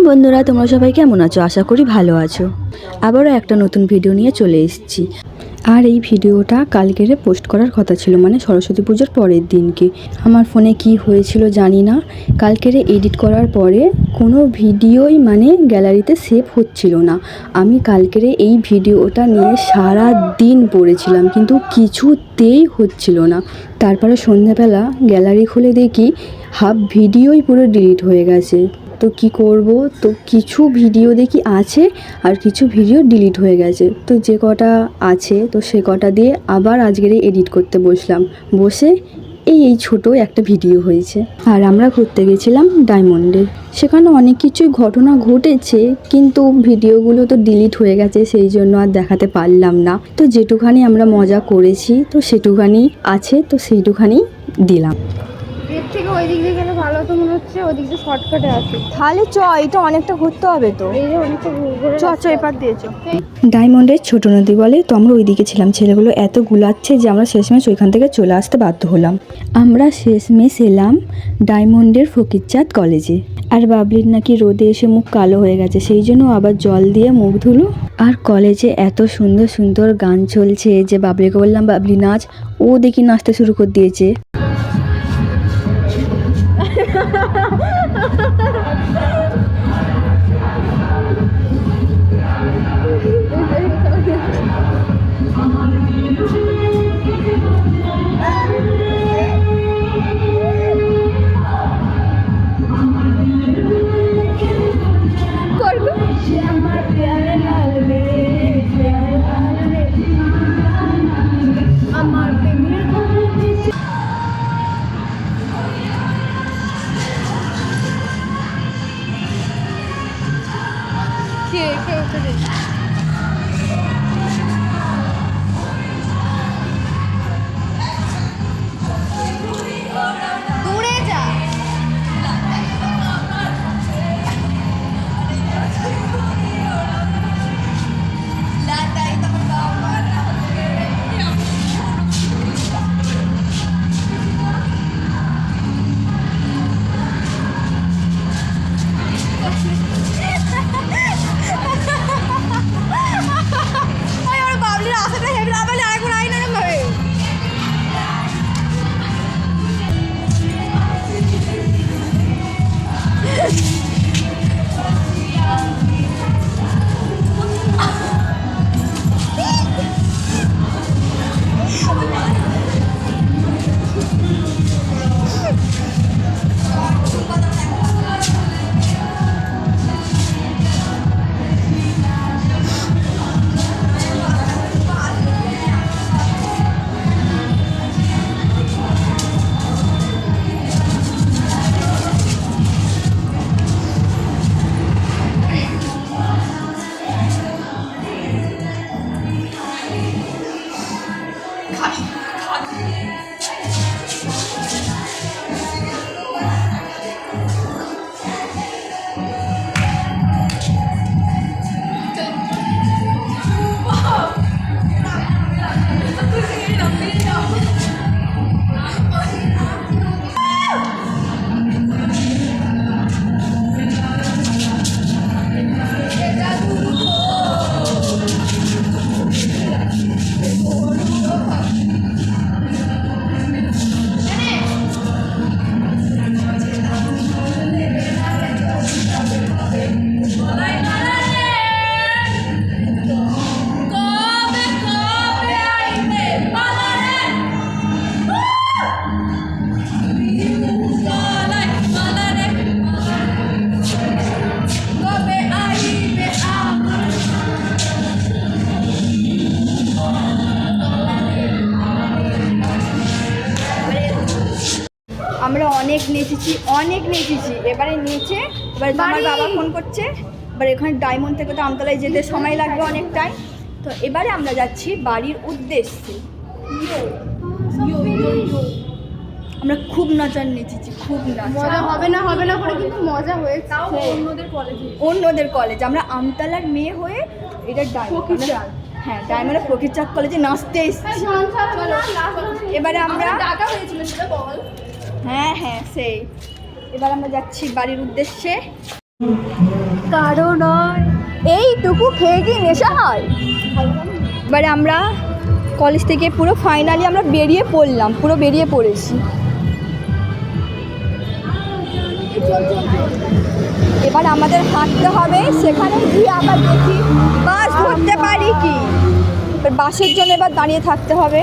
High বন্ধুরা, তোমরা সবাই কেমন আছো? আশা করি ভালো আছো। আবারও একটা নতুন ভিডিও নিয়ে চলে এসেছি। আর এই ভিডিওটা কালকেরে পোস্ট করার কথা ছিল মানে সরস্বতী পুজোর পরের দিনকে। আমার ফোনে কি হয়েছিল জানি না। কালকেরে এডিট করার পরে কোনো ভিডিওই মানে গ্যালারিতে সেভ হচ্ছিল না। আমি কালকেরে এই ভিডিওটা নিয়ে সারা দিন পড়েছিলাম, কিন্তু কিছুতেই হচ্ছিল না। তারপরে সন্ধ্যাবেলা গ্যালারি খুলে দেখি হাফ ভিডিওই পুরো ডিলিট হয়ে গেছে। তো কি করব? তো কিছু ভিডিও দেখি আছে আর কিছু ভিডিও ডিলিট হয়ে গেছে। তো যে কটা আছে, তো সে কটা দিয়ে আবার আজকের এডিট করতে বসলাম। বসে এই এই ছোট একটা ভিডিও হয়েছে। আর আমরা ঘুরতে গেছিলাম ডায়মন্ডে। সেখানে অনেক কিছুই ঘটনা ঘটেছে, কিন্তু ভিডিওগুলো তো ডিলিট হয়ে গেছে, সেই জন্য আর দেখাতে পারলাম না। তো যেটুখানি আমরা মজা করেছি, তো সেটুখানি আছে, তো সেইটুখানি দিলাম। এর থেকে ওই দিক দিয়ে গেলে ভালো তো মনে হচ্ছে ওই দিক দিয়ে শর্টকাটে আছে। তাহলে চ এটা অনেকটা ঘুরতে হবে তো। এই যে অনেকটা ঘুরে চ চ এপার দিয়ে চ। ডায়মন্ডের ছোট নদী বলে তো আমরা ওইদিকে ছিলাম। ছেলেগুলো এত গুলাচ্ছে যে আমরা শেষমেশ ওইখান থেকে চলে আসতে বাধ্য হলাম। আমরা শেষমেশ এলাম ডায়মন্ডের ফকিরচাঁদ কলেজে। আর বাবলির নাকি রোদে এসে মুখ কালো হয়ে গেছে সেই জন্য আবার জল দিয়ে মুখ ধুলো। আর কলেজে এত সুন্দর সুন্দর গান চলছে যে বাবলিকে বললাম বাবলি নাচ। ও দেখি নাচতে শুরু করে দিয়েছে। ハハハハ! কে কে খাবি আমরা অনেক নেচেছি অনেক নেচেছি। এবারে নেচে এবারে আমার বাবা ফোন করছে এবার এখানে ডায়মন্ড থেকে তো আমতলায় যেতে সময় লাগবে অনেকটাই। তো এবারে আমরা যাচ্ছি বাড়ির উদ্দেশ্যে। আমরা খুব নাচার নেচেছি খুব নাচ। মজা হবে না হবে না করে কিন্তু মজা হয়েছে। অন্যদের কলেজে অন্যদের কলেজ আমরা আমতলার মেয়ে হয়ে এটা ডায়মন্ড। হ্যাঁ ডায়মন্ডের ফকিরচাঁদ কলেজে নাচতে এসেছি। এবারে আমরা হয়েছিল সেটা বল। হ্যাঁ হ্যাঁ সেই। এবার আমরা যাচ্ছি বাড়ির উদ্দেশ্যে। কারও নয় এইটুকু খেয়ে কি নেশা হয়। এবারে আমরা কলেজ থেকে পুরো ফাইনালি আমরা বেরিয়ে পড়লাম পুরো বেরিয়ে পড়েছি। এবার আমাদের হাঁটতে হবে সেখানে গিয়ে আবার দেখি বাস ধরতে পারি কি? এবার বাসের জন্য এবার দাঁড়িয়ে থাকতে হবে।